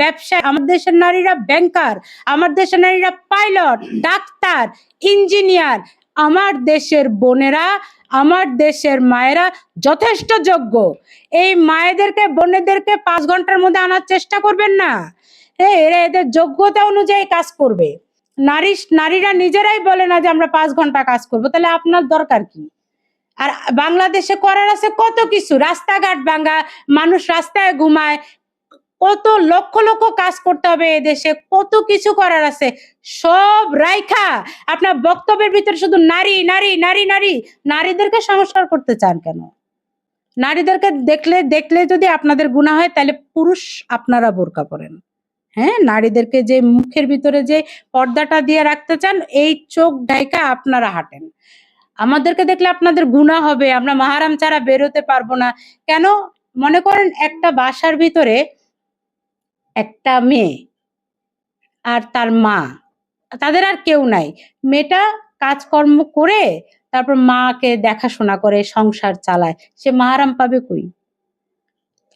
ব্যবসায় আমার দেশের নারীরা ব্যাংকার আমার দেশের নারীরা পাইলট ডাক্তার ইঞ্জিনিয়ার আমার দেশের বোনেরা, আমার দেশের মায়েরা যথেষ্ট যোগ্য। এই মায়েদেরকে, বোনেদেরকে পাঁচ ঘণ্টার মধ্যে আনার চেষ্টা করবেন না। এরা এদের যোগ্যতা অনুযায়ী কাজ করবে। নারী, নারীরা নিজেরাই বলে না যে আমরা পাঁচ ঘণ্টা কাজ করব, তাহলে আপনার দরকার কি? আর বাংলাদেশে করার আছে কত কিছু। রাস্তাঘাট ভাঙ্গা মানুষ রাস্তায় ঘুমায় কত লক্ষ লক্ষ কাজ করতে হবে এদেশে কত কিছু করার আছে। সব রাইখা আপনার বক্তব্যের ভিতরে শুধু নারী নারী নারী নারী, নারীদেরকে সংস্কার করতে চান কেন? নারীদেরকে দেখলে দেখলে যদি আপনাদের গুণা হয়, তাহলে পুরুষ আপনারা বোরকা পরেন। হ্যাঁ নারীদেরকে যে মুখের ভিতরে যে পর্দাটা দিয়ে রাখতে চান, এই চোখ ঢাইকা আপনারা হাঁটেন। আমাদেরকে দেখলে আপনাদের গুণা হবে, আমরা মাহারাম ছাড়া বেরোতে পারব না। কেন? মনে করেন একটা বাসার ভিতরে একটা মেয়ে আর তার মা। তাদের আর কেউ নাই। মেয়েটা কাজকর্ম করে তারপর মাকে দেখাশোনা করে, সংসার চালায়। সে মাহারাম পাবে কই?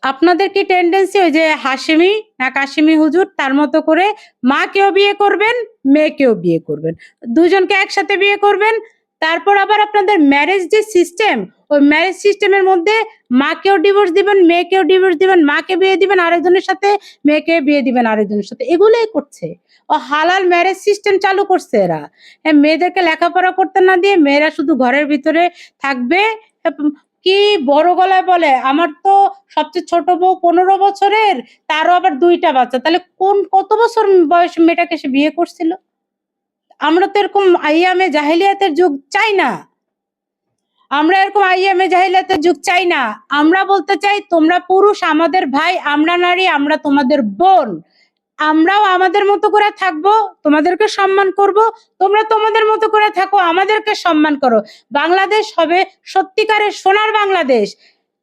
আপনাদের কি টেন্ডেন্সি ওই যে হাসিমি না কাশিমি হুজুর? তার মতো করে মাকেও বিয়ে করবেন, মেয়েকেও বিয়ে করবেন। দুজনকে একসাথে বিয়ে করবেন তারপর আবার আপনাদের ম্যারেজ যে সিস্টেম ওই ম্যারেজ সিস্টেমের মধ্যে মাকেও ডিভোর্স দিবেন, মেয়েকেও ডিভোর্স দিবেন, মাকে বিয়ে দিবেন, আরেকজনের সাথে মেয়েকে বিয়ে দিবেন আরেকজনের সাথে। এগুলোই করছে। ও হালাল ম্যারেজ সিস্টেম চালু করছে এরা। হ্যাঁ মেয়েদেরকে লেখাপড়া করতে না দিয়ে মেয়েরা শুধু ঘরের ভিতরে থাকবে। কি বড় গলায় বলে, আমার তো সবচেয়ে ছোট বউ পনেরো বছরের, তারও আবার দুইটা বাচ্চা। তাহলে কোন কত বছর বয়স মেয়েটাকে সে বিয়ে করছিল? আমরা তো এরকম আইয়ামে জাহিলিয়াতের যুগ চাই না। আমরা এরকম আইয়ামে জাহিলিয়াতের যুগ চাই না। আমরা বলতে চাই, তোমরা পুরুষ, আমাদের ভাই, আমরা নারী, আমরা তোমাদের বোন। আমরাও আমাদের মতো করে থাকব, তোমাদেরকে সম্মান করব, তোমরা তোমাদের মতো করে থাকো, আমাদেরকে সম্মান করো। বাংলাদেশ হবে সত্যিকারের সোনার বাংলাদেশ।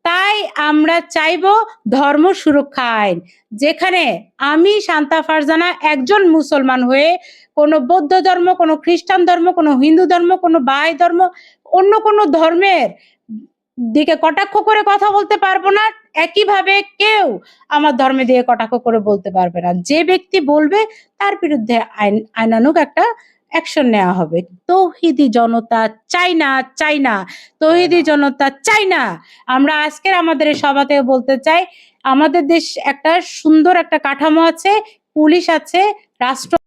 তাই আমরা চাইব ধর্ম সুরক্ষা আইন, যেখানে আমি, শান্তা ফারজানা, একজন মুসলমান হয়ে কোনো বৌদ্ধ ধর্ম কোনো খ্রিস্টান ধর্ম কোনো হিন্দু ধর্ম কোনো বাই ধর্ম অন্য কোনো ধর্মের দিকে কটাক্ষ করে কথা বলতে পারব না। একইভাবে কেউ আমার ধর্মে দিয়ে কটাক্ষ করে বলতে পারবে না। যে ব্যক্তি বলবে তার বিরুদ্ধে আইন আইনানুক একটা অ্যাকশন নেওয়া হবে। তৌহিদি জনতা চাই না চাই না। তৌহিদি জনতা চাই না। আমরা আজকের আমাদের এই সভাতে বলতে চাই আমাদের দেশ একটা সুন্দর একটা কাঠামো আছে পুলিশ আছে রাষ্ট্র